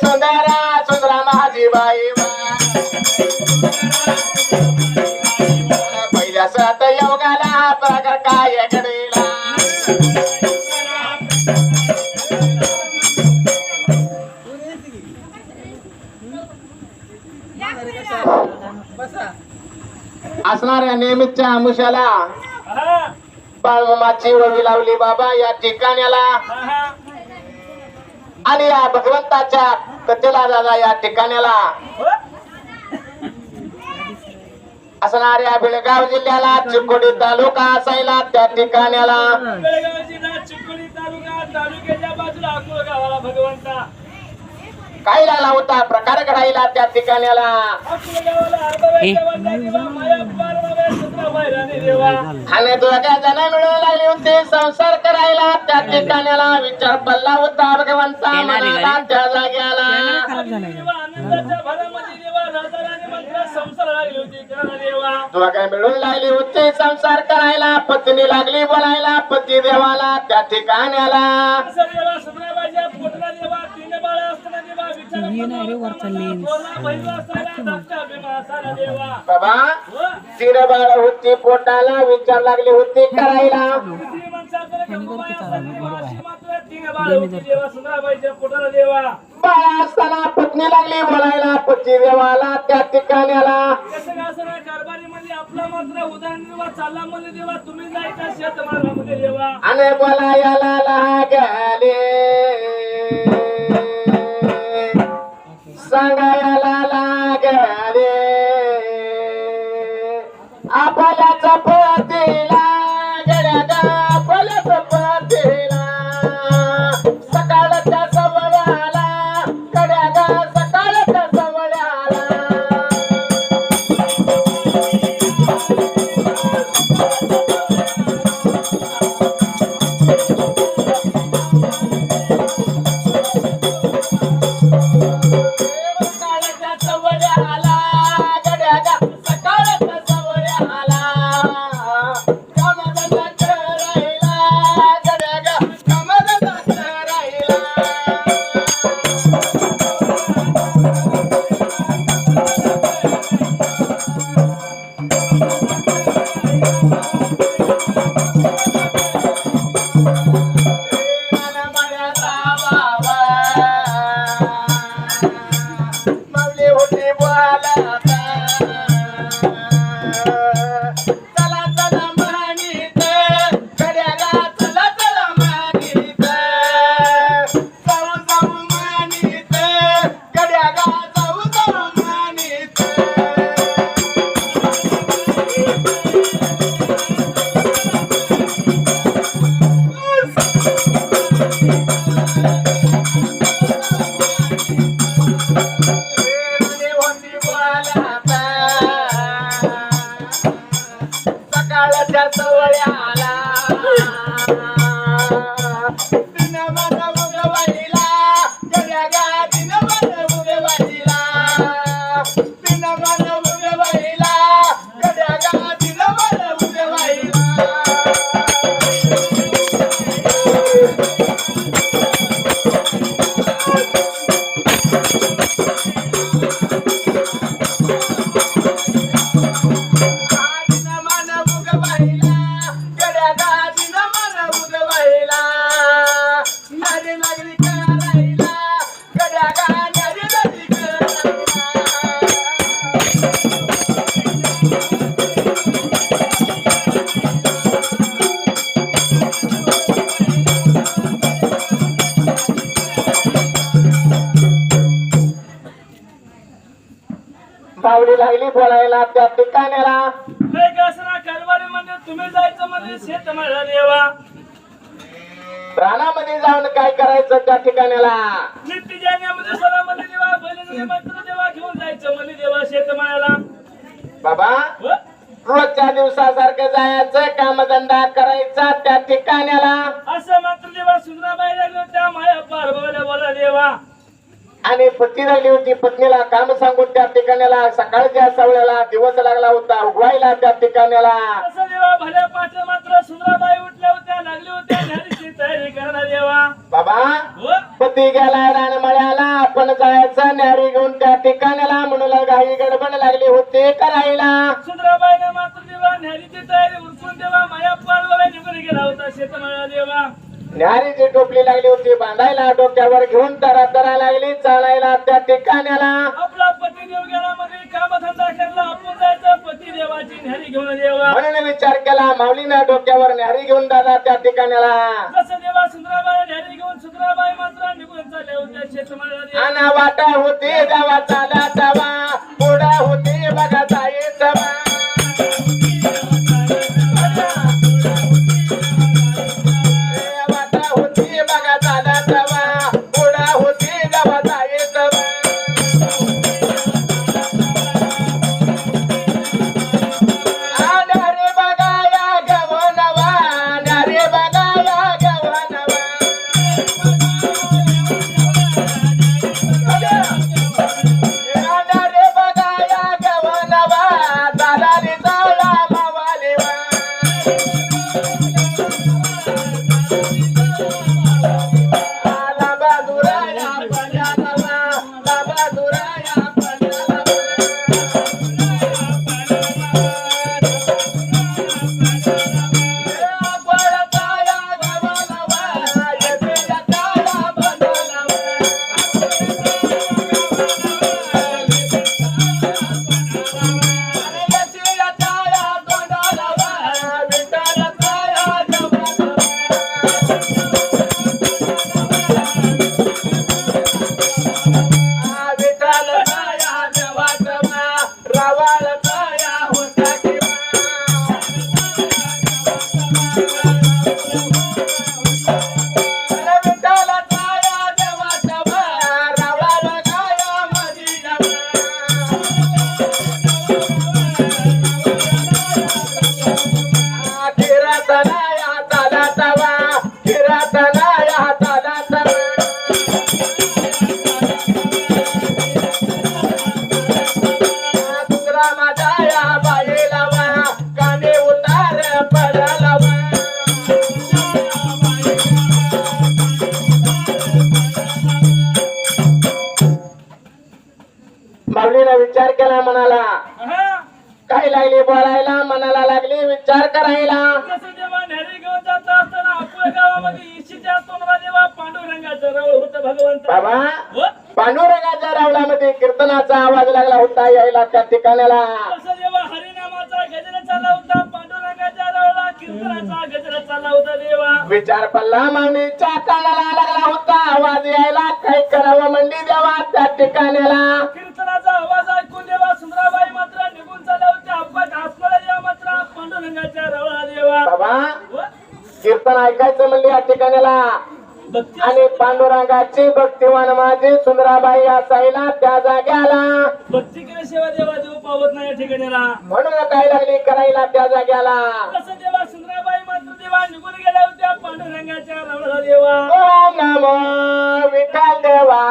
सुंदरा सुंदरा माझी बाई नेहमीच्या आमुष्याला बाळमाची वळी लावली बाबा या ठिकाण्याला. आणि या भगवंताच्या कथेला दादा या ठिकाण्याला. असणाऱ्या बेळगाव जिल्ह्याला चिकोडी तालुका असायला त्या ठिकाण्याला. बेळगाव जिल्हा चिकोडी तालुका तालुक्याच्या बाजूला अकोल गावाला भगवंता. काय झाला होता प्रकार घडायला त्या ठिकाण्याला. आणि दोघ्या जण मिळून लागली होती. संसार करायला त्या ठिकाण्याला. विचार पडला होता भगवंता मनाला त्या जाग्याला. दोघे मिळून लागली होती. संसार करायला. पत्नी लागली बोलायला. पती देवाला. त्या ठिकाण्याला. बाबा हो? तीन बाळ होती पोटाला विचार लागली होती करायला. असताना पत्नी लागली बोलायला पती देवाला त्या ठिकाण्याला कसं का असं नाही, सांगायला लागले आपल्याच पतीला लागली बोलायला त्या तुम्ही जायचं म्हणजे देवा रानामध्ये जाऊन काय करायचं त्या ठिकाण्याला? नित्य जाण्यामध्ये सरामध्ये देवा बैलगाडी मंत्र देवा घेऊन जायचं म्हणजे देवा शेतमाळ्याला. बाबा? रोजच्या दिवसासारखं जायचं कामधंदा करायचा त्या ठिकाण्याला. असं मात्र देवा सुंदराबाई लागली होत्या माया पार बोला देवा. आणि पती लागली होती पत्नीला काम सांगून त्या ठिकाण्याला सकाळच्या सवळ्याला दिवस लागला होता उगवायला त्या देवा. बाबा हो? पती गेलाय रानमळ्याला आपण जायचं न्यारी घेऊन त्या ठिकाण्याला म्हणून घाई गडबड लागली होती करायला. सुंदराबाईने मात्र देवा न्यारीची तयारी उरकून देवा माया बघायला निघून गेला होता शेतमाळा देवा. न्यारीची टोपली लागली होती बांधायला डोक्यावर घेऊन तरा तरा लागली चालायला त्या ठिकाण्याला. आपला पती देव गेला मध्ये कामधंदा करला आपण जायचं पती देवाची न्यारी घेऊन देवा. म्हणून विचार केला माऊलीनं डोक्यावर न्यारी घेऊन दादा त्या ठिकाण्याला. जसं देवा सुंदराबाई न्यारी घेऊन सुंदराबाई मात्र निघून होत्या अना वाटा होती गावा चाला तवा पुढा होती बघा मनाला. काय लागली बोलायला? मनाला लागली विचार करायला. बाबा हो? पांडुरंगाच्या रावणामध्ये कीर्तनाचा आवाज लागला होता यायला त्या ठिकाणाला. विचार पल्ला माऊलीच्या कानाला लागला होता. आवाज यायला काय करावं म्हणली देवा त्या ठिकाणाला? कीर्तन ऐकायचं म्हणले या ठिकाणीला. आणि पांडुरंगाची भक्तिमान माझी सुंदराबाई असायला त्या जाग्याला भक्ती किंवा सेवा देवा देव पावत नाही या ठिकाणाला. म्हणून काय लागली करायला त्या जाग्याला कसं देवा सुंदराबाई मात्र देवा निघून गेल्या होत्या पांडुरंगाच्या रवळ देवा. ओम नमो विठ्ठल देवा.